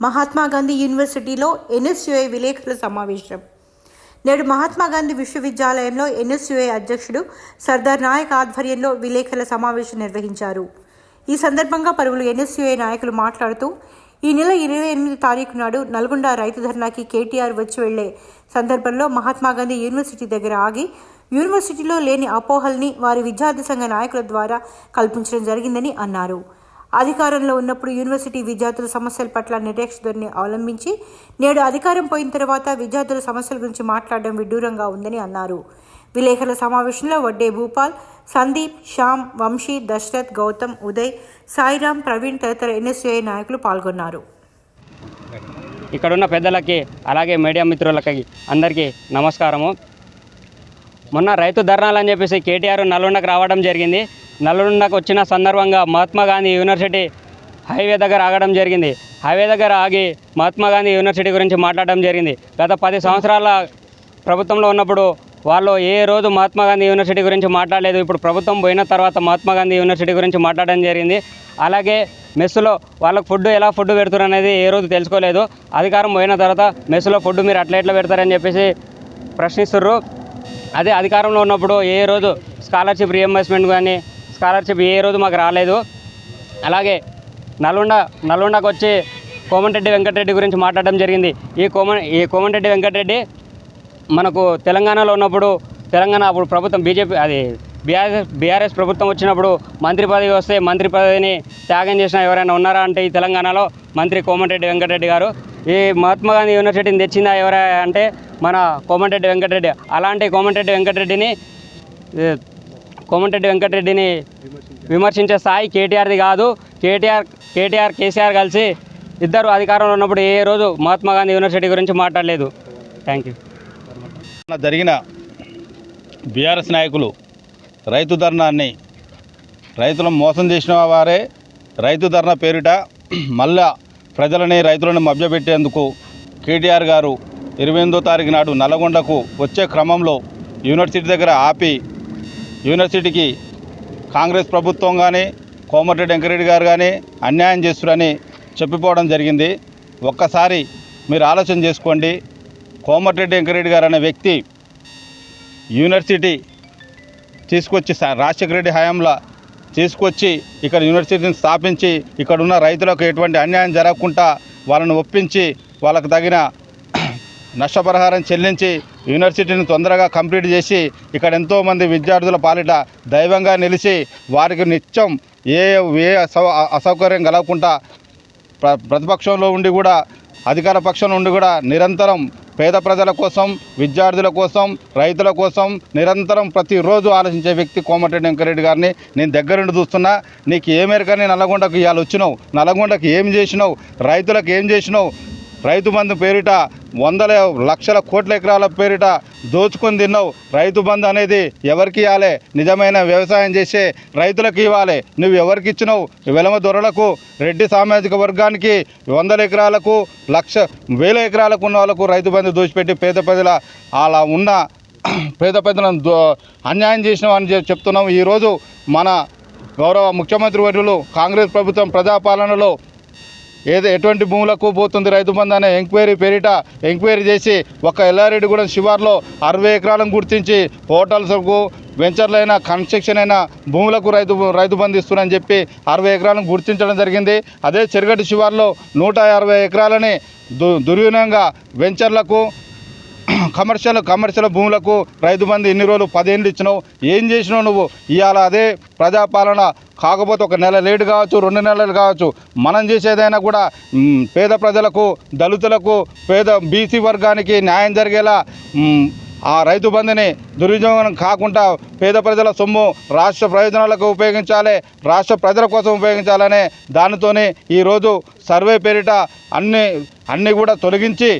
మహాత్మా గాంధీ యూనివర్సిటీలో ఎన్ఎస్యుఐ విలేకరుల సమావేశం. నేడు మహాత్మా గాంధీ విశ్వవిద్యాలయంలో ఎన్ఎస్యుఐ అధ్యక్షుడు సర్దార్ నాయక్ ఆధ్వర్యంలో విలేకరుల సమావేశం నిర్వహించారు. ఈ సందర్భంగా పలువురు ఎన్ఎస్యుఐ నాయకులు మాట్లాడుతూ ఈ నెల ఇరవై ఎనిమిది తారీఖు నాడు నల్గొండ రైతు ధర్నాకి కేటీఆర్ వచ్చి వెళ్ళే సందర్భంలో మహాత్మా గాంధీ యూనివర్సిటీ దగ్గర ఆగి యూనివర్సిటీలో లేని అపోహల్ని వారి విద్యార్థి సంఘ నాయకుల ద్వారా కల్పించడం జరిగిందని అన్నారు. అధికారంలో ఉన్నప్పుడు యూనివర్సిటీ విద్యార్థుల సమస్యల పట్ల నిర్లక్ష్య ధోరణి అవలంబించి నేడు అధికారం పోయిన తర్వాత విద్యార్థుల సమస్యల గురించి మాట్లాడడం విడ్డూరంగా ఉందని అన్నారు. విలేకరుల సమావేశంలో వడ్డే భూపాల్ సందీప్ శ్యామ్ వంశీ దశరథ్ గౌతమ్ ఉదయ్ సాయిరామ్ ప్రవీణ్ తదితర ఎన్ఎస్యుఐ నాయకులు పాల్గొన్నారు. ఇక్కడున్న పెద్దలకి అలాగే మీడియా మిత్రులకి అందరికీ నమస్కారము. మొన్న రైతు ధర్నాలు అని చెప్పేసి కేటీఆర్ నల్గొండకు రావడం జరిగింది. నల్గొండకు వచ్చిన సందర్భంగా మహాత్మా గాంధీ యూనివర్సిటీ హైవే దగ్గర ఆగడం జరిగింది. హైవే దగ్గర ఆగి మహాత్మా గాంధీ యూనివర్సిటీ గురించి మాట్లాడడం జరిగింది. గత పది సంవత్సరాల ప్రభుత్వంలో ఉన్నప్పుడు వాళ్ళు ఏ రోజు మహాత్మా గాంధీ యూనివర్సిటీ గురించి మాట్లాడలేదు. ఇప్పుడు ప్రభుత్వం పోయిన తర్వాత మహాత్మా గాంధీ యూనివర్సిటీ గురించి మాట్లాడడం జరిగింది. అలాగే మెస్సులో వాళ్ళకు ఫుడ్ ఎలా ఫుడ్ పెడుతున్నారు అనేది ఏ రోజు తెలుసుకోలేదు. అధికారం పోయిన తర్వాత మెస్సులో ఫుడ్ మీరు అట్లా ఎట్లా పెడతారని చెప్పేసి ప్రశ్నిస్తుర్రు. అదే అధికారంలో ఉన్నప్పుడు ఏ రోజు స్కాలర్షిప్ రియంబర్స్మెంట్ కానీ స్కాలర్షిప్ ఏ రోజు మాకు రాలేదు. అలాగే నల్గొండ నల్గొండకు వచ్చి కోమటిరెడ్డి వెంకటరెడ్డి గురించి మాట్లాడడం జరిగింది. ఈ కోమ ఈ కోమటిరెడ్డి వెంకటరెడ్డి మనకు తెలంగాణలో ఉన్నప్పుడు తెలంగాణ అప్పుడు ప్రభుత్వం బీజేపీ అది బీఆర్ఎస్ బీఆర్ఎస్ ప్రభుత్వం వచ్చినప్పుడు మంత్రి పదవి వస్తే మంత్రి పదవిని త్యాగం చేసిన ఎవరైనా ఉన్నారా అంటే ఈ తెలంగాణలో? మంత్రి కోమటిరెడ్డి వెంకటరెడ్డి గారు. ఈ మహాత్మా గాంధీ యూనివర్సిటీని తెచ్చిందా ఎవరా అంటే మన కోమటిరెడ్డి వెంకటరెడ్డి. అలాంటి కోమటిరెడ్డి వెంకటరెడ్డిని కోమటిరెడ్డి వెంకటరెడ్డిని విమర్శించే స్థాయి కేటీఆర్ది కాదు. కేటీఆర్ కేటీఆర్ కేసీఆర్ కలిసి ఇద్దరు అధికారంలో ఉన్నప్పుడు ఏ రోజు మహాత్మా గాంధీ యూనివర్సిటీ గురించి మాట్లాడలేదు. Thank you. జరిగిన బీఆర్ఎస్ నాయకులు రైతు ధర్నాన్ని రైతులను మోసం చేసిన వారే రైతు ధర్నా పేరిట మళ్ళా ప్రజలని రైతులను మభ్యపెట్టేందుకు కేటీఆర్ గారు ఇరవై ఎనిమిదో తారీఖు నాడు నల్గొండకు వచ్చే క్రమంలో యూనివర్సిటీ దగ్గర ఆపి యూనివర్సిటీకి కాంగ్రెస్ ప్రభుత్వం కానీ కోమటిరెడ్డి వెంకరెడ్డి గారు కానీ అన్యాయం చేస్తురని చెప్పిపోవడం జరిగింది. ఒక్కసారి మీరు ఆలోచన చేసుకోండి. కోమటిరెడ్డి వెంకరెడ్డి గారు అనే వ్యక్తి యూనివర్సిటీ తీసుకొచ్చి రాజశేఖర రెడ్డి హయాంలో తీసుకొచ్చి ఇక్కడ యూనివర్సిటీని స్థాపించి ఇక్కడ ఉన్న రైతులకు ఎటువంటి అన్యాయం జరగకుండా వాళ్ళని ఒప్పించి వాళ్ళకు తగిన నష్టపరిహారం చెల్లించి యూనివర్సిటీని తొందరగా కంప్లీట్ చేసి ఇక్కడ ఎంతోమంది విద్యార్థుల పాలిట దైవంగా నిలిచి వారికి నిత్యం ఏ ఏ అసౌ అసౌకర్యం కలగకుండా ప్ర ప్రతిపక్షంలో ఉండి కూడా అధికార పక్షంలో ఉండి కూడా నిరంతరం పేద ప్రజల కోసం విద్యార్థుల కోసం రైతుల కోసం నిరంతరం ప్రతిరోజు ఆలోచించే వ్యక్తి కోమటిరెడ్డి వెంకరెడ్డి గారిని నేను దగ్గరుండి చూస్తున్నా. నీకు ఏ మేరకని నల్లగొండకు ఇవాళ వచ్చినావు నల్లగొండకు ఏం చేసినావు రైతులకు ఏం చేసినావు రైతు బంధు పేరిట వందల లక్షల కోట్ల ఎకరాల పేరిట దోచుకొని తిన్నావు. రైతు బంధు అనేది ఎవరికి ఇవ్వాలి? నిజమైన వ్యవసాయం చేసే రైతులకు ఇవ్వాలి. నువ్వు ఎవరికి ఇచ్చినావు? వెలమ దొరలకు రెడ్డి సామాజిక వర్గానికి వందల ఎకరాలకు లక్ష వేల ఎకరాలకు ఉన్న వాళ్ళకు రైతు బంధు దోచిపెట్టి పేద ప్రజల అలా ఉన్న పేద ప్రజలను దో అన్యాయం చేసినామని చెప్తున్నాం ఈరోజు మన గౌరవ ముఖ్యమంత్రి వర్యులు కాంగ్రెస్ ప్రభుత్వం ప్రజాపాలనలో ఏదో ఎటువంటి భూములకు పోతుంది రైతు బంధు అనే ఎంక్వైరీ పేరిట ఎంక్వైరీ చేసి ఒక ఎల్లారెడ్డిగూడెం శివార్లో అరవై ఎకరాలను గుర్తించి హోటల్స్కు వెంచర్లైన కన్స్ట్రక్షన్ అయిన భూములకు రైతు రైతు బంధు ఇస్తున్నారని చెప్పి అరవై ఎకరాలను గుర్తించడం జరిగింది. అదే చెరుగడ్డి శివార్లో నూట అరవై ఎకరాలని దు దుర్వినియోగంగా వెంచర్లకు కమర్షియల్ కమర్షియల్ భూములకు రైతు బంధు ఎన్ని రోజులు పదిహేను ఇచ్చినావు ఏం చేసినావు నువ్వు? ఇవాళ అదే ప్రజాపాలన. కాకపోతే ఒక నెల లేట్ కావచ్చు రెండు నెలలు కావచ్చు. మనం చేసేదైనా కూడా పేద ప్రజలకు దళితులకు పేద బీసీ వర్గానికి న్యాయం జరిగేలా ఆ రైతు బంధుని దుర్వినియోగం కాకుండా పేద ప్రజల సొమ్ము రాష్ట్ర ప్రయోజనాలకు ఉపయోగించాలి రాష్ట్ర ప్రజల కోసం ఉపయోగించాలనే దానితోనే ఈరోజు సర్వే పేరిట అన్ని అన్నీ కూడా తొలగించి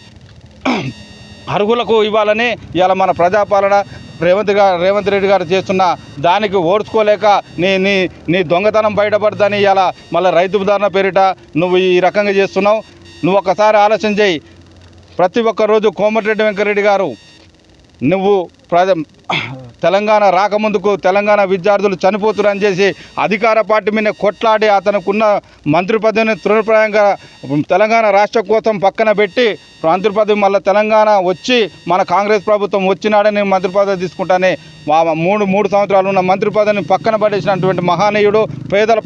అర్హులకు ఇవ్వాలని ఇవాళ మన ప్రజాపాలన రేవంత్ గారు రేవంత్ రెడ్డి గారు చేస్తున్న దానికి ఓర్చుకోలేక నీ నీ నీ దొంగతనం బయటపడదని ఇలా మళ్ళీ రైతు ధరణ పేరిట నువ్వు ఈ రకంగా చేస్తున్నావు. నువ్వు ఒకసారి ఆలోచన చేయి. ప్రతి ఒక్కరోజు కోమటిరెడ్డి వెంకరెడ్డి గారు నువ్వు ప్రజ తెలంగాణ రాకముందుకు తెలంగాణ విద్యార్థులు చనిపోతున్నారని చేసి అధికార పార్టీ మీద కొట్లాడి అతనుకున్న మంత్రి పదవిని తృణప్రాయంగా తెలంగాణ రాష్ట్ర కోసం పక్కన పెట్టి మంత్రి పదవి మళ్ళీ తెలంగాణ వచ్చి మన కాంగ్రెస్ ప్రభుత్వం వచ్చినాడని మంత్రి పదవి తీసుకుంటానే మూడు మూడు సంవత్సరాలు ఉన్న మంత్రి పదవిని పక్కన పడేసినటువంటి మహానీయుడు పేదల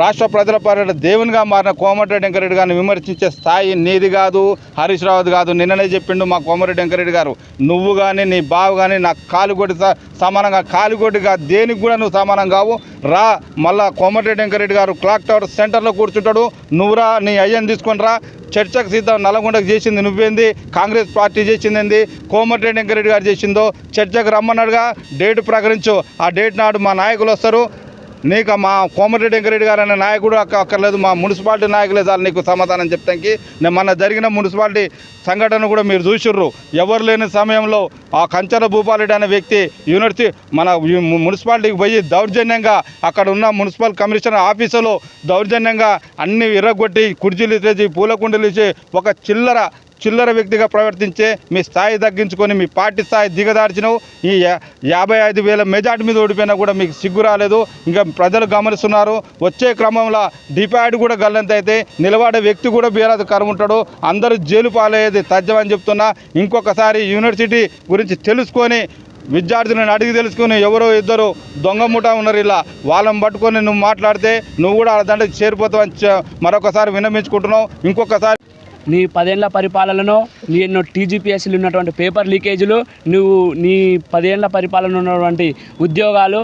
రాష్ట్ర ప్రజల పర్యటన దేవునిగా మారిన కోమటిరెడ్డి వెంకరెడ్డి గారిని విమర్శించే స్థాయి నీది కాదు హరీష్ రావు కాదు నిన్ననే చెప్పిండు మా కోమటిరెడ్డి వెంకరెడ్డి గారు. నువ్వు కానీ నీ బావు కానీ నా కాలుగొడ్డి సమానంగా కాలుగొడ్డిగా దేనికి కూడా నువ్వు సమానం కావు. రా మళ్ళా కోమటిరెడ్డి వెంకరెడ్డి గారు క్లాక్ టవర్ సెంటర్లో కూర్చుంటాడు. నువ్వురా నీ అయ్యని తీసుకొని రా. చర్చకు సిద్ధం నల్గొండకు చేసింది నువ్వేంది? కాంగ్రెస్ పార్టీ చేసింది ఏంది కోమటిరెడ్డి వెంకరెడ్డి గారు చేసిందో? చర్చకు రమ్మన్నాడుగా డేట్ ప్రకటించు. ఆ డేట్ నాడు మా నాయకులు వస్తారు. నీకు మా కోమటిరెడ్డి వెంకరెడ్డి గారు అనే నాయకుడు అక్క అక్కర్లేదు మా మున్సిపాలిటీ నాయకులే చాలు నీకు సమాధానం చెప్తానికి. నేను మొన్న జరిగిన మున్సిపాలిటీ సంఘటన కూడా మీరు చూసిర్రు. ఎవరు లేని సమయంలో ఆ కంచర భూపాలరెడ్డి అనే వ్యక్తి యూనివర్సిటీ మన మున్సిపాలిటీకి పోయి దౌర్జన్యంగా అక్కడ ఉన్న మున్సిపల్ కమిషనర్ ఆఫీసులో దౌర్జన్యంగా అన్ని ఇరగొట్టి కుర్చీలు తెచ్చి పూల కుండీలు ఇచ్చి ఒక చిల్లర చిల్లర వ్యక్తిగా ప్రవర్తించే మీ స్థాయి తగ్గించుకొని మీ పార్టీ స్థాయి దిగదార్చినవు. ఈ యా- యాభై ఐదు వేల మెజార్టీ మీద ఓడిపోయినా కూడా మీకు సిగ్గు రాలేదు. ఇంకా ప్రజలు గమనిస్తున్నారు. వచ్చే క్రమంలో డిపాయిడ్ కూడా గల్లంత అయితే నిలబడే వ్యక్తి కూడా బీరాదు కరుముంటాడు అందరూ జైలు పాలయ్యేది తథ్యమని చెప్తున్నా. ఇంకొకసారి యూనివర్సిటీ గురించి తెలుసుకొని విద్యార్థులను అడిగి తెలుసుకుని ఎవరో ఇద్దరు దొంగ ముఠా ఉన్నారు ఇలా. వాళ్ళని పట్టుకొని నువ్వు మాట్లాడితే నువ్వు కూడా వాళ్ళ దాంట్లో చేరిపోతావని మరొకసారి విన్నమించుకుంటున్నావు ఇంకొకసారి నీ పదేళ్ళ పరిపాలనలో నీ ఎన్నో టీజీపీఎస్సీలు ఉన్నటువంటి పేపర్ లీకేజీలు నువ్వు నీ పదేళ్ళ పరిపాలన ఉన్నటువంటి ఉద్యోగాలు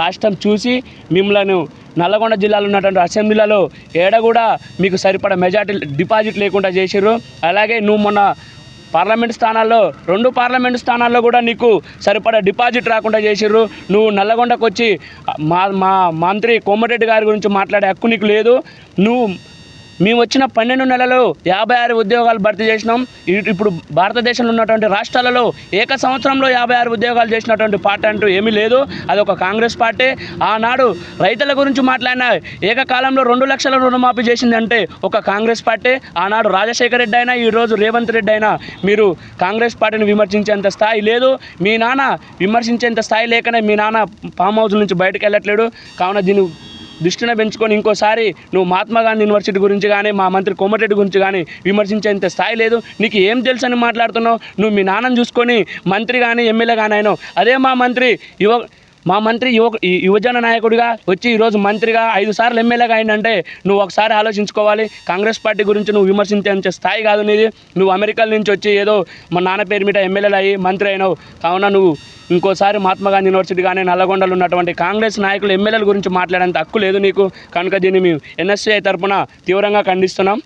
రాష్ట్రం చూసి మిమ్మల్ని నల్లగొండ జిల్లాలో ఉన్నటువంటి అసెంబ్లీలలో ఏడ కూడా మీకు సరిపడ మెజార్టీ డిపాజిట్ లేకుండా చేసిర్రు. అలాగే నువ్వు మొన్న పార్లమెంట్ స్థానాల్లో రెండు పార్లమెంట్ స్థానాల్లో కూడా నీకు సరిపడా డిపాజిట్ రాకుండా చేసిర్రు. నువ్వు నల్లగొండకు వచ్చి మా మా మంత్రి కోమటిరెడ్డి గారి గురించి మాట్లాడే హక్కు నీకు లేదు. నువ్వు మేము వచ్చిన పన్నెండు నెలలు యాభై ఆరు ఉద్యోగాలు భర్తీ చేసినాం. ఇప్పుడు భారతదేశంలో ఉన్నటువంటి రాష్ట్రాలలో ఏక సంవత్సరంలో యాభై ఆరు ఉద్యోగాలు చేసినటువంటి పార్టీ అంటూ ఏమీ లేదు. అది ఒక కాంగ్రెస్ పార్టీ. ఆనాడు రైతుల గురించి మాట్లాడిన ఏకకాలంలో రెండు లక్షల రుణమాఫీ చేసింది అంటే ఒక కాంగ్రెస్ పార్టీ. ఆనాడు రాజశేఖర రెడ్డి అయినా ఈరోజు రేవంత్ రెడ్డి అయినా మీరు కాంగ్రెస్ పార్టీని విమర్శించేంత స్థాయి లేదు. మీ నాన్న విమర్శించేంత స్థాయి లేకనే మీ నాన్న ఫామ్ హౌస్ నుంచి బయటకు వెళ్ళట్లేడు. కావున దీని దృష్టిని పెంచుకొని ఇంకోసారి నువ్వు మహాత్మా గాంధీ యూనివర్సిటీ గురించి కానీ మా మంత్రి కోమటిరెడ్డి గురించి కానీ విమర్శించేంత స్థాయి లేదు. నీకు ఏం తెలుసు అని మాట్లాడుతున్నావు? నువ్వు మీ నాన్నను చూసుకొని మంత్రి కానీ ఎమ్మెల్యే కానీ అయినావు. అదే మా మంత్రి యువ మా మంత్రి యువ యువజన నాయకుడిగా వచ్చి ఈరోజు మంత్రిగా ఐదు సార్లు ఎమ్మెల్యేగా అయిందంటే నువ్వు ఒకసారి ఆలోచించుకోవాలి. కాంగ్రెస్ పార్టీ గురించి నువ్వు విమర్శించే స్థాయి కాదు నీది. నువ్వు అమెరికా నుంచి వచ్చి ఏదో మా నాన్న పేరు మీద ఎమ్మెల్యేలు అయ్యి మంత్రి అయినావు. కావున నువ్వు ఇంకోసారి మహాత్మా గాంధీ యూనివర్సిటీ కానీ నల్లగొండలో ఉన్నటువంటి కాంగ్రెస్ నాయకులు ఎమ్మెల్యేల గురించి మాట్లాడేంత హక్కు లేదు నీకు. కనుక దీన్ని మేము ఎన్ఎస్సీఐ తరఫున తీవ్రంగా ఖండిస్తున్నాం.